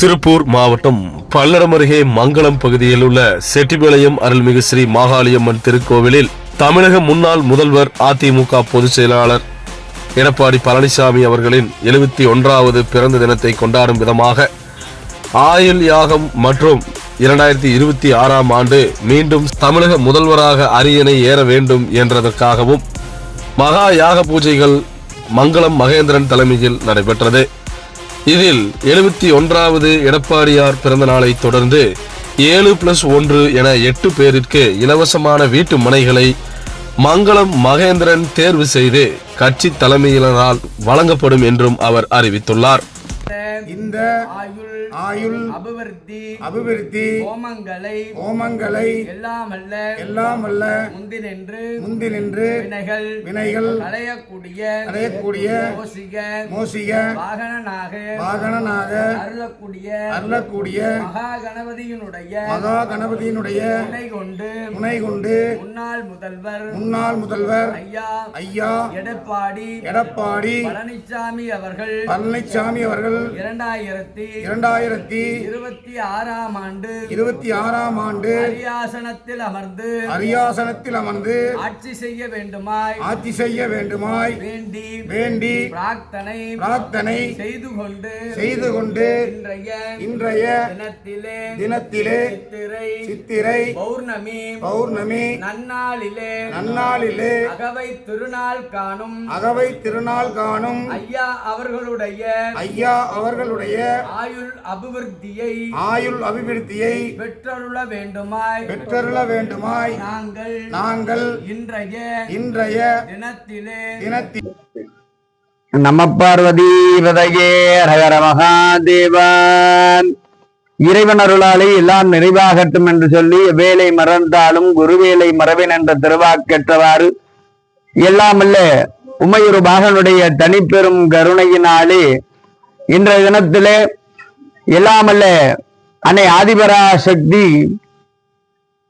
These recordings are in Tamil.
திருப்பூர் மாவட்டம் பல்லடம் அருகே மங்களம் பகுதியில் உள்ள செட்டிபாளையம் அருள்மிகு ஸ்ரீ மாகாளியம்மன் திருக்கோவிலில் தமிழக முன்னாள் முதல்வர் அதிமுக பொதுச் செயலாளர் எடப்பாடி பழனிசாமி அவர்களின் எழுபத்தி ஒன்றாவது பிறந்த தினத்தை கொண்டாடும் விதமாக ஆயுள் யாகம் மற்றும் இரண்டாயிரத்தி இருபத்தி ஆறாம் ஆண்டு மீண்டும் தமிழக முதல்வராக அரியணை ஏற வேண்டும் என்றதற்காகவும் மகா யாக பூஜைகள் மங்களம் மகேந்திரன் தலைமையில் நடைபெற்றது. இதில் எழுபத்தி ஒன்றாவது எடப்பாடியார் பிறந்த நாளை தொடர்ந்து ஏழு பிளஸ் ஒன்று என எட்டு பேரிற்கு இலவசமான வீட்டு மனைகளை மங்களம் மகேந்திரன் தேர்வு செய்து கட்சி தலைமையினரால் வழங்கப்படும் என்றும் அவர் அறிவித்துள்ளார். இந்த ஆயுள் அபிவிருத்தி அபிவிருத்தி ஹோமங்களை ஹோமங்களை எல்லாமல்ல எல்லாம் அல்ல முந்தினின்று முந்தி நின்று வினைகள் வினைகள் களையக்கூடிய அடையக்கூடிய மோசிக மோசிக வாகனனாக வாகனனாக அருளக்கூடிய அருளக்கூடிய மகா கணபதியினுடைய மகா கணபதியினுடைய துணை கொண்டு துணை கொண்டு முன்னாள் முதல்வர் முன்னாள் முதல்வர் ஐயா ஐயா எடப்பாடி எடப்பாடி பழனிசாமி அவர்கள் பழனிசாமி அவர்கள் இரண்டாயிரத்தி இரண்டாயிரத்தி இருபத்தி ஆறாம் ஆண்டு இருபத்தி ஆறாம் ஆண்டு அரியாசனத்தில் அமர்ந்து அரியாசனத்தில் அமர்ந்து ஆட்சி செய்ய வேண்டுமாய் ஆட்சி செய்ய வேண்டுமாய் வேண்டி வேண்டி பிரார்த்தனை பிரார்த்தனை செய்து கொண்டு செய்து கொண்டு இன்றைய இன்றைய தினத்திலே தினத்திலே சித்திரை சித்திரை பௌர்ணமி பௌர்ணமி நன்னாளிலே நன்னாளிலே அகவை திருநாள் காணும் அகவை திருநாள் காணும் ஐயா அவர்களுடைய ஐயா அவர்களுடைய ஆயுள் அபிவிருத்தியை ஆயுள் அபிவிருத்தியை பெற்றருள வேண்டுமாய். பெற்றருள வேண்டுமாய். நாங்கள் நாங்கள் இன்றைய இன்றைய தினத்திலே தினத்தில் நம பார்வதி விதையே ஹர மகாதேவன். இறைவன் அருளாலே எல்லாம் நிறைவாகட்டும் என்று சொல்லி வேலை மறந்தாலும் குருவேலை மறவேன் என்ற திருவாக்கேற்றவாறு எல்லாமல்ல உமையொரு பாகனுடைய தனிப்பெரும் கருணையினாலே இன்றைய தினத்திலே எல்லாமல்ல அன்னை ஆதிபராசக்தி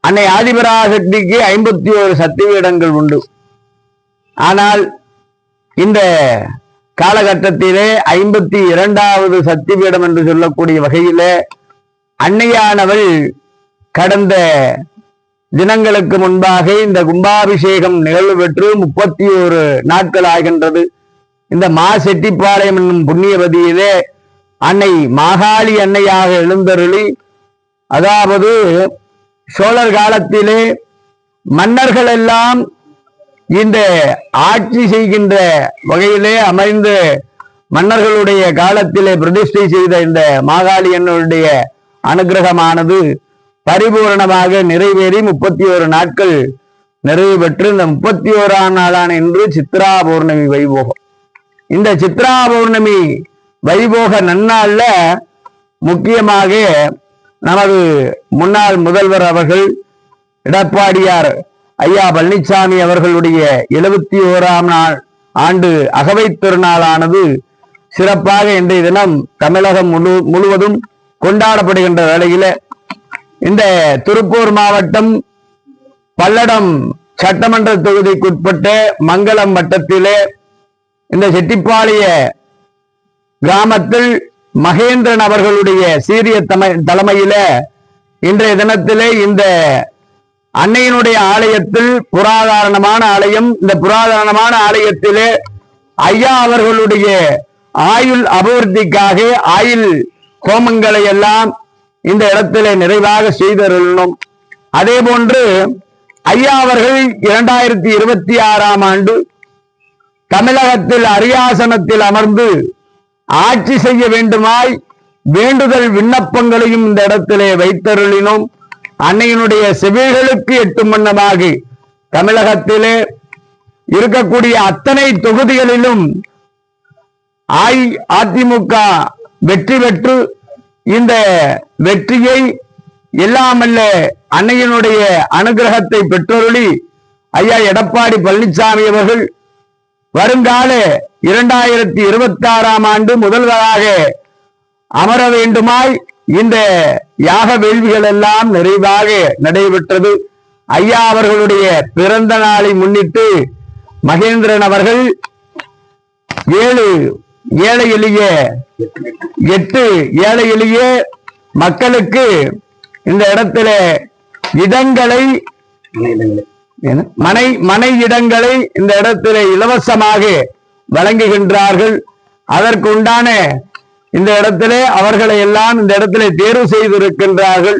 அன்னை ஆதிபராசக்திக்கு ஐம்பத்தி ஒரு சக்திபீடங்கள் உண்டு. ஆனால் இந்த காலகட்டத்திலே ஐம்பத்தி இரண்டாவது சக்திபீடம் என்று சொல்லக்கூடிய வகையிலே அன்னையானவள் கடந்த தினங்களுக்கு முன்பாக இந்த கும்பாபிஷேகம் நிகழ்வு பெற்று முப்பத்தி ஒரு நாட்கள் ஆகின்றது. இந்த மா செட்டிப்பாளையம் என்னும் புண்ணியவதியிலே அன்னை மாகாளி அன்னையாக எழுந்தருளி அதாவது சோழர் காலத்திலே மன்னர்கள் எல்லாம் இந்த ஆட்சி செய்கின்ற வகையிலே அமைந்து மன்னர்களுடைய காலத்திலே பிரதிஷ்டை செய்த இந்த மாகாளியனுடைய அனுகிரகமானது பரிபூரணமாக நிறைவேறி முப்பத்தி ஓரு நாட்கள் நிறைவு பெற்று இந்த முப்பத்தி ஓராம் நாளான இன்று சித்ரா பௌர்ணமி வைபோகம். இந்த சித்ரா பௌர்ணமி வைபோக நன்னாள்ல முக்கியமாக நமது முன்னாள் முதல்வர் அவர்கள் எடப்பாடியார் ஐயா பழனிசாமி அவர்களுடைய எழுபத்தி ஓராம் நாள் ஆண்டு அகவை திருநாளானது சிறப்பாக இன்றைய தினம் தமிழகம் முழு முழுவதும் கொண்டாடப்படுகின்ற வேளையில இந்த திருப்பூர் மாவட்டம் பல்லடம் சட்டமன்ற தொகுதிக்குட்பட்ட மங்களம் வட்டத்திலே இந்த செட்டிப்பாளைய கிராமத்தில் மகேந்திரன் அவர்களுடைய சீரிய தம தலைமையில இன்றைய தினத்திலே இந்த அன்னையினுடைய ஆலயத்தில் புராதாரணமான ஆலயம் இந்த புராதாரணமான ஆலயத்திலே ஐயா அவர்களுடைய ஆயுள் அபிவிருத்திக்காக ஆயுள் ஹோமங்களை எல்லாம் இந்த இடத்திலே நிறைவாக செய்தருளணும் அதே போன்று ஐயா அவர்கள் இரண்டாயிரத்தி இருபத்தி ஆறாம் ஆண்டு தமிழகத்தில் அரியாசனத்தில் அமர்ந்து ஆட்சி செய்ய வேண்டுமாய் வேண்டுதல் விண்ணப்பங்களையும் இந்த இடத்திலே வைத்தருளினோம். அன்னையினுடைய செவிகளுக்கு எட்டும் வண்ணமாக தமிழகத்திலே இருக்கக்கூடிய அத்தனை தொகுதிகளிலும் அதிமுக வெற்றி பெற்று இந்த வெற்றியை எல்லாமல்ல அன்னையினுடைய அனுகிரகத்தை பெற்றொருளி ஐயா எடப்பாடி பழனிசாமி அவர்கள் வருங்கால இரண்டாயிரத்தி இருபத்தி ஆறாம் ஆண்டு முதல்வராக அமர வேண்டுமாய் இந்த யாக வேள்விகள் எல்லாம் நிறைவாக நடைபெற்றது. ஐயா அவர்களுடைய பிறந்த நாளை முன்னிட்டு மகேந்திரன் அவர்கள் ஏழு ஏழை எளிய எட்டு ஏழை எளிய மக்களுக்கு இந்த இடத்துல இடங்களை மனை மனை இடங்களை இந்த இடத்திலே இலவசமாக வழங்குகின்றார்கள். அதற்கு உண்டான இந்த இடத்திலே அவர்களை எல்லாம் இந்த இடத்திலே தேர்வு செய்திருக்கின்றார்கள்.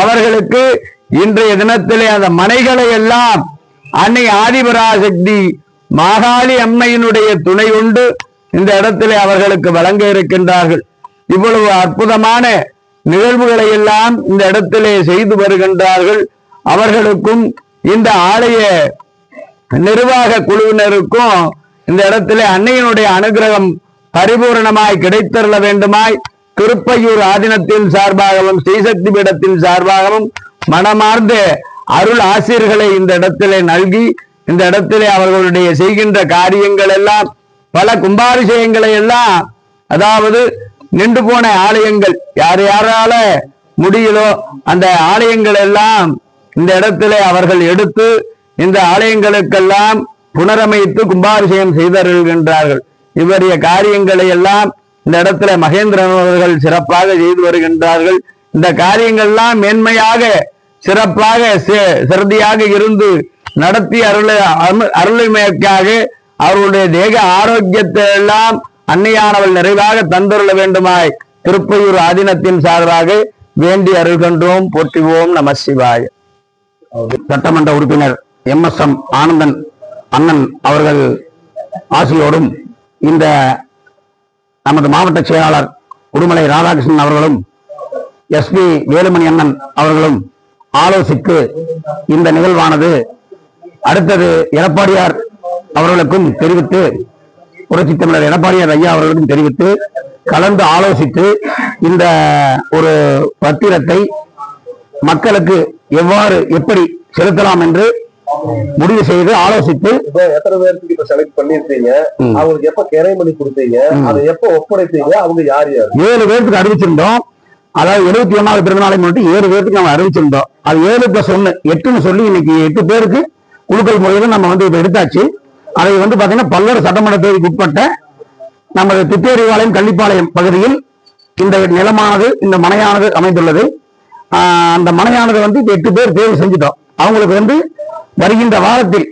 அவர்களுக்கு இன்றைய தினத்திலே அந்த மனைகளை எல்லாம் அன்னை ஆதிபராசக்தி மாகாளி அம்மையினுடைய துணை உண்டு இந்த இடத்திலே அவர்களுக்கு வழங்க இருக்கின்றார்கள். இவ்வளவு அற்புதமான நிகழ்வுகளை எல்லாம் இந்த இடத்திலே செய்து வருகின்றார்கள். அவர்களுக்கும் இந்த ஆலய நிர்வாக குழுவினருக்கும் இந்த இடத்திலே அன்னையினுடைய அனுகிரகம் பரிபூரணமாய் கிடைத்தருள வேண்டுமாய் திருப்பையூர் ஆதீனத்தின் சார்பாகவும் ஸ்ரீசக்தி பீடத்தின் சார்பாகவும் மனமார்ந்த அருள் ஆசிரியர்களை இந்த இடத்திலே நல்கி இந்த இடத்திலே அவர்களுடைய செய்கின்ற காரியங்கள் எல்லாம் பல கும்பாபிஷேகங்களை எல்லாம் அதாவது நின்று போன ஆலயங்கள் யார் யாரால முடியலோ அந்த ஆலயங்கள் எல்லாம் இந்த இடத்திலே அவர்கள் எடுத்து இந்த ஆலயங்களுக்கெல்லாம் புனரமைத்து கும்பாபிஷேகம் செய்தருகின்றார்கள் இவருடைய காரியங்களை எல்லாம் இந்த இடத்துல மகேந்திரன் அவர்கள் சிறப்பாக செய்து வருகின்றார்கள். இந்த காரியங்கள் எல்லாம் மேன்மையாக சிறப்பாக சி- சிறதியாக இருந்து நடத்தி அருள அருள்- அவருடைய தேக ஆரோக்கியத்தை எல்லாம் அன்னையானவள் நிறைவாக தந்துள்ள வேண்டுமாய் திருப்பையூர் ஆதீனத்தின் சார்பாக வேண்டி அருள்கின்றோம் போற்றுவோம் நம சிவாய. சட்டமன்ற உறுப்பினர் எம் எஸ் எம் ஆனந்தன் அண்ணன் அவர்கள் ஆசியோடும் இந்த நமது மாவட்ட செயலாளர் உடுமலை ராதாகிருஷ்ணன் அவர்களும் எஸ்பி வேலுமணி அண்ணன் அவர்களும் ஆலோசித்து இந்த நிகழ்வானது அடுத்தது எடப்பாடியார் அவர்களுக்கும் தெரிவித்து புரட்சி தமிழர் எடப்பாடியார் ஐயா அவர்களுக்கும் தெரிவித்து கலந்து ஆலோசித்து இந்த ஒரு பத்திரத்தை மக்களுக்கு எவ்வாறு எப்படி செலுத்தலாம் என்று முடிவு செய்து ஆலோசித்து எத்தனை பேருக்கு இப்ப செலக்ட் பண்ணிருக்கீங்க. அவங்களுக்கு எப்ப கிரைமணி கொடுத்தீங்க? ம். அதை எப்ப ஒப்படைத்தீங்க? அவங்க யார் யார்? ஏழு பேருக்கு அறிவிச்சிருந்தோம். அதாவது எழுபத்தி ஒன்னாவது பிறந்தநாளை முன்னிட்டு ஏழு பேருக்கு நம்ம அறிவிச்சிருந்தோம். அது ஏழு பிளஸ் ஒன்னு எட்டுன்னு சொல்லி இன்னைக்கு எட்டு பேருக்கு குழுக்கள் முறையில நம்ம வந்து இப்ப எடுத்தாச்சு. அதை வந்து பாத்தீங்கன்னா பல்வேறு சட்டமன்ற தொகுதிக்கு உட்பட்ட நமது திட்டேரிவாளையம் கள்ளிப்பாளையம் பகுதியில் இந்த நிலமானது இந்த மனையானது அமைந்துள்ளது. அந்த மனையானது வந்து எட்டு பேர் தேர்வு செஞ்சுட்டோம். அவங்களுக்கு வந்து வருகின்ற வாரத்தில்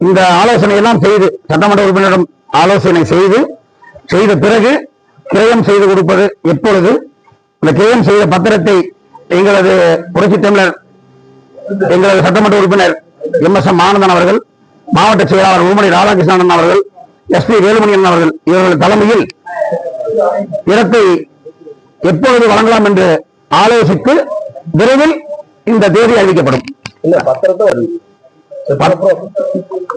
இந்த ஆலோசனை எல்லாம் செய்து சட்டமன்ற உறுப்பினரிடம் ஆலோசனை செய்து செய்த பிறகு கிரயம் செய்து கொடுப்பது எப்பொழுது? இந்த கிரயம் செய்த பத்திரத்தை எங்களது புரட்சி தமிழர் எங்களது சட்டமன்ற உறுப்பினர் எம் எஸ் எம் ஆனந்தன் அவர்கள் மாவட்ட செயலாளர் ஊமணி ராதாகிருஷ்ணன் அவர்கள் எஸ் பி வேலுமணியன் அவர்கள் இவர்கள் தலைமையில் இடத்தை எப்பொழுது வழங்கலாம் என்று ஆலோசித்து விரைவில் இந்த தேதி அறிவிக்கப்படும். இல்ல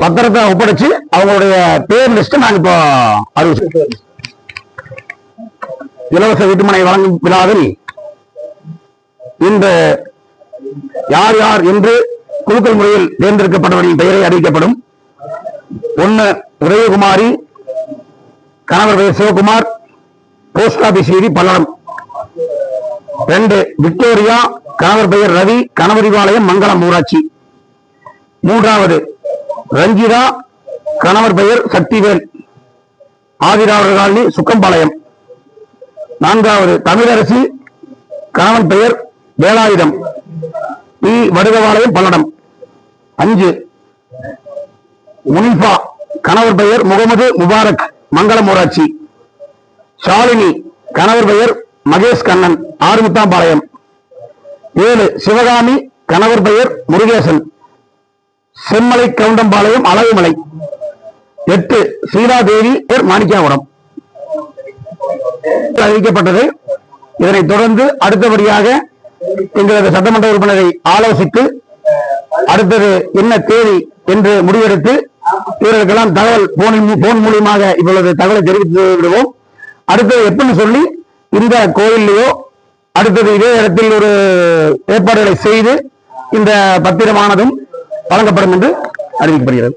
பத்திரத்தை ஒப்படைச்சு அவங்களுடைய பேர் லிஸ்ட் நாங்க இப்போ அறிவிச்சு இலவச வீட்டுமனை வழங்கும் விழாவில் இந்த யார் யார் என்று குழுக்கள் முறையில் தேர்ந்தெடுக்கப்பட்டவர்களின் பெயரை அறிவிக்கப்படும். ஒன்னு உதயகுமாரி கணவர் பெயர் சிவகுமார் போஸ்ட் ஆபீஸ் வீதி பல்லடம். ரெண்டு விக்டோரியா கணவர் பெயர் ரவி கணவரிபாளையம் மங்களம் ஊராட்சி. மூன்றாவது ரஞ்சிதா கணவர் பெயர் சக்திவேல். ஆதிராவர் காலனி சுக்கம்பாளையம். நான்காவது தமிழரசி கணவன் பெயர் வேலாயுதம். பி வடுகவாளையம் பல்லடம். அஞ்சு முனிஃபா கணவர் பெயர் முகமது முபாரக் மங்களம் ஊராட்சி. ஷாலினி கணவர் பெயர் மகேஷ் கண்ணன் ஆறுமுத்தாம்பாளையம். ஏழு சிவகாமி கணவர் பெயர் முருகேசன். செம்மலை கவுண்டம்பாளையம் அழகுமலை. எட்டு சீதாதேவி பேர் மாணிக்காபுரம் அறிவிக்கப்பட்டது. இதனைத் தொடர்ந்து அடுத்தபடியாக எங்களது சட்டமன்ற உறுப்பினரை ஆலோசித்து அடுத்தது என்ன தேதி என்று முடிவெடுத்து இவர்களுக்கெல்லாம் தகவல் போனின் போன் மூலியமாக இவ்வளவு தகவலை தெரிவித்து விடுவோம். அடுத்தது எப்படின்னு சொல்லி இந்த கோயிலையோ அடுத்தது இதே இடத்தில் ஒரு ஏற்பாடுகளை செய்து இந்த பத்திரமானதும் வழங்கப்படும் என்று அறிவிக்கப்படுகிறது.